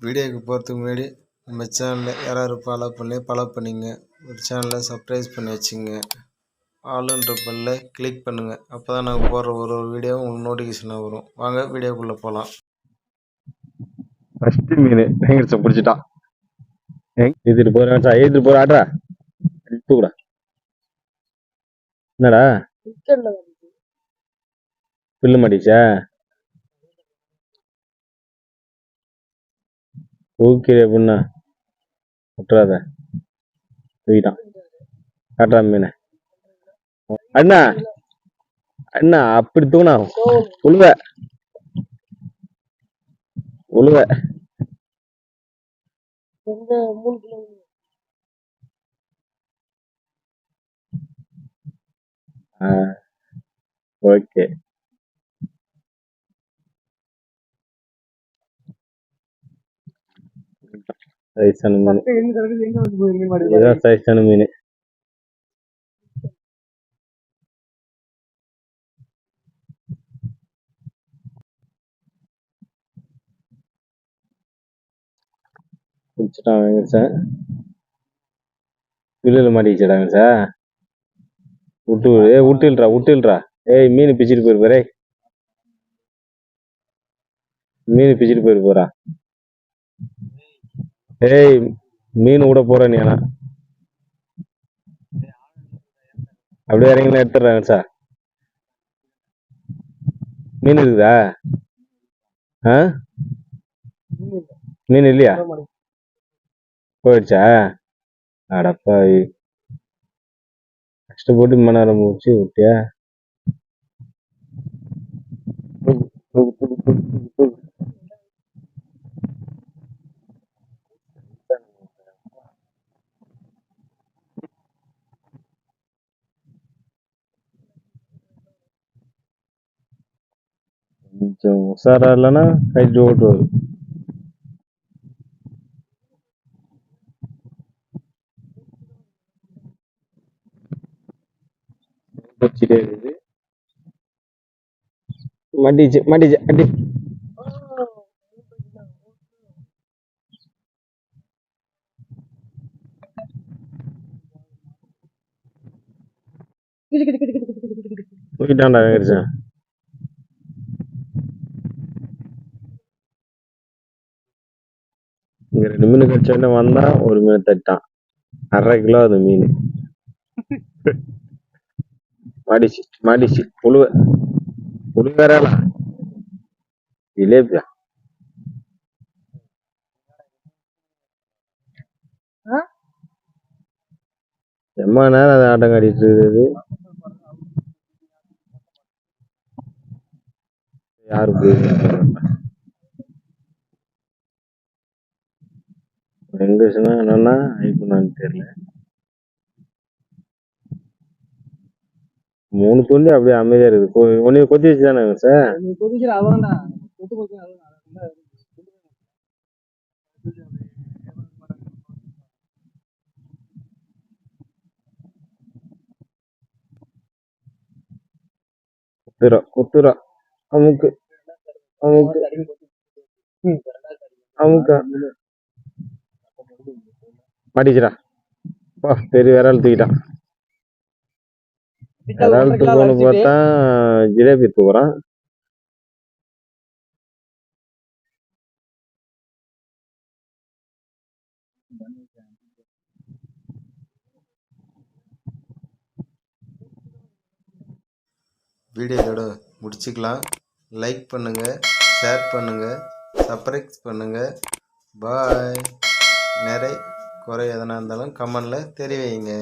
வீடியோக்கு போகிறதுக்கு முன்னாடி நம்ம சேனலில் யாராவது ஃபாலோ பண்ணி ஃபாலோ பண்ணிங்க. ஒரு சேனலை சப்ஸ்கிரைப் பண்ணி வச்சுங்க. ஆளுன்ற பெல்லில் கிளிக் பண்ணுங்கள் அப்போ தான் நாங்கள் போடுற ஒரு ஒரு வீடியோவும் உங்களுக்கு நோட்டிஃபிகேஷனாக வரும். வாங்க வீடியோக்குள்ளே போகலாம் ஃபஸ்ட்டு மீன் பிடிச்சிட்டான். ஏத்திட்டு எழுதிட்டு போகிறேன் எழுதிட்டு போற ஆட்ரா தூக்குடா என்னடா? பில்லு மாட்டிச்சா? ஓகே அப்படின்னா விட்டுறாத. தூக்கிட்டான் காட்டுறா மீனை. அண்ணா. அண்ணா அப்படி தூணா உழுவ. உழுவ. ஆ ஓகே. சைஸான மீன். இதான் சைஸான மீன் பிடிச்சிட்டான் வெங்கடேசன் வில்லில் மாட்டிக்கிச்சடா வெங்கடேசா விட்டு விடு. ஏய் விட்டுல்றா விட்டுல்றா ஏய் மீன் பிச்சுட்டு போயிரு போறே மீன் பிச்சுட்டு போயிரு போறா. ஏய் மீன் விட போற நீ ஆனா. அப்படியே இறங்கினா எடுத்துடுறாங்க சார். மீன் இருக்குதா? ஆ? மீன் இல்லையா? போயிடுச்சா? அடப்பாவி. கஷ்டப்பட்டு மணி நேரம் முடிச்சு விட்டியா கொஞ்சம் உஷாரா இல்லைன்னா கைட்டு வச்சுட்டே இருக்குது மாட்டிச்சு மாட்டிச்சு அடி. போயிட்டான்டா இங்க ரெண்டு மீன் கடிச்சோடனே வந்தா ஒரு மீன் தட்டான். அரை கிலோ அது மீன். மாடிச்சு மாடிச்சு புழுவ புழு வேறல ஜிலேபியா எம்மா நேரம் அது ஆட்டம் காட்டிட்டு இருக்குது. யாரு வெங்கடேஷனா என்னன்னா ஐப்பனான்னு தெரியல. மூணு துள்ளி அப்படியே அமைதியா இருக்குது. உன்னைய கொத்தி வச்சு தானே சார்? கொதிக்கிற அவன்டா கொத்து கொத்து குத்துறா குத்துறா. அமுக்கு. அமுக்கு. அமுக்க. மாட்டிச்சுடா பெரிய விரல் தூக்கிட்டான். விரல் தூக்கணும்னு பார்த்தா ஜிலேபி தூக்குறான் வீடியோ இதோட முடிச்சுக்கலாம். லைக் பண்ணுங்கள் ஷேர் பண்ணுங்கள் சப்ஸ்கிரைப் பண்ணுங்கள் பாய். நிறைய குறை எதனா இருந்தாலும் கமெண்டில் தெரிவிங்க.